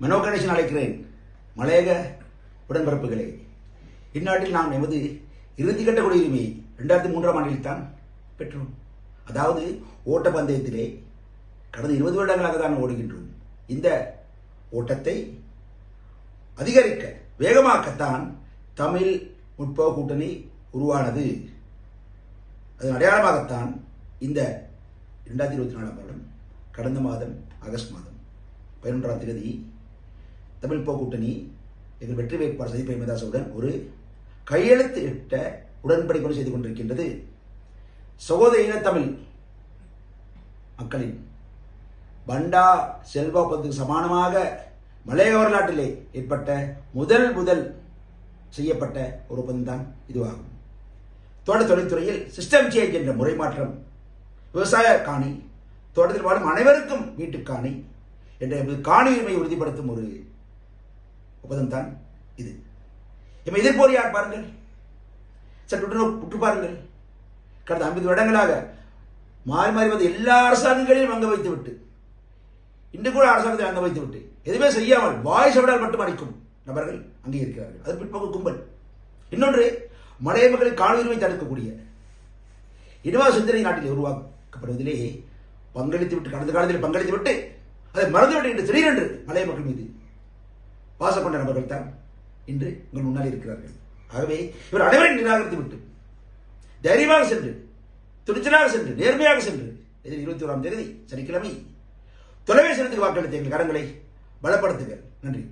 மனோ கணேசன் அழைக்கிறேன். மலையக உடன்பரப்புகளே இந்நாட்டில் நாம் எமது இறுதிக்கட்ட குடியுரிமையை ரெண்டாயிரத்தி மூன்றாம் ஆண்டில் தான் பெற்றோம். அதாவது ஓட்டப்பந்தயத்திலே கடந்த இருபது வருடங்களாக தான் ஓடுகின்றோம். இந்த ஓட்டத்தை அதிகரிக்க வேகமாக்கத்தான் தமிழ் முற்போக்கு கூட்டணி உருவானது. அதன் அடையாளமாகத்தான் இந்த ரெண்டாயிரத்தி இருபத்தி நாலாம் வருடம் கடந்த மாதம் ஆகஸ்ட் மாதம் பதினொன்றாம் தேதி தமிழ் போ கூட்டணி எங்கள் வெற்றி வேட்பாளர் சதி பிரேமதாசவுடன் ஒரு கையெழுத்து இட்ட உடன்படிக்கை செய்து கொண்டிருக்கின்றது. சகோதர தமிழ் மக்களின் பண்டா செல்வா ஒப்பந்தத்துக்கு சமானமாக மலைய வரலாற்றிலே ஏற்பட்ட முதல் முதல் செய்யப்பட்ட ஒரு ஒப்பந்தம் தான் இதுவாகும். தோட்ட தொழில்துறையில் சிஸ்டம் சேஞ்ச் என்ற முறை மாற்றம் விவசாய காணி தோட்டத்தில் வாழும் அனைவருக்கும் வீட்டுக்காணி என்ற காணி உரிமையை உறுதிப்படுத்தும் ஒரு உபதம் தான் இது. இதை எதிர்ப்போர் யார் பாருங்கள்? சற்று உற்று உற்று பாருங்கள். கடந்த ஐம்பது வருடங்களாக மாறி மாறி வந்த எல்லா அரசாங்கங்களையும் அங்க வைத்து விட்டு இன்று கூட அரசாங்கத்தை அங்க வைத்து விட்டு எதுவுமே செய்யாமல் வாய் சவிடால் மட்டும் அடிக்கும் நபர்கள் அங்கே இருக்கிறார்கள். அது பிற்போக்கு கும்பல். இன்னொன்று மலைய மக்களை காண தடுக்கக்கூடிய இனவா சிந்தனை நாட்டில் உருவாக்கப்படுவதிலே பங்களித்து விட்டு கடந்த காலத்தில் பங்களித்து விட்டு அதை மறந்துவிட்டு என்று திடீரென்று மலைய மக்கள் மீது பாசம் கொண்ட நபர்கள் தான் இன்று உங்கள் முன்னால் இருக்கிறார்கள். ஆகவே இவர் அனைவரையும் நிராகரித்து விட்டு தைரியமாக சென்று துணிச்சலாக சென்று நேர்மையாக சென்று இருபத்தி ஓராம் தேதி சனிக்கிழமை தொலைபேசி வாக்களித்த எங்கள் கரங்களை பலப்படுத்துங்கள். நன்றி.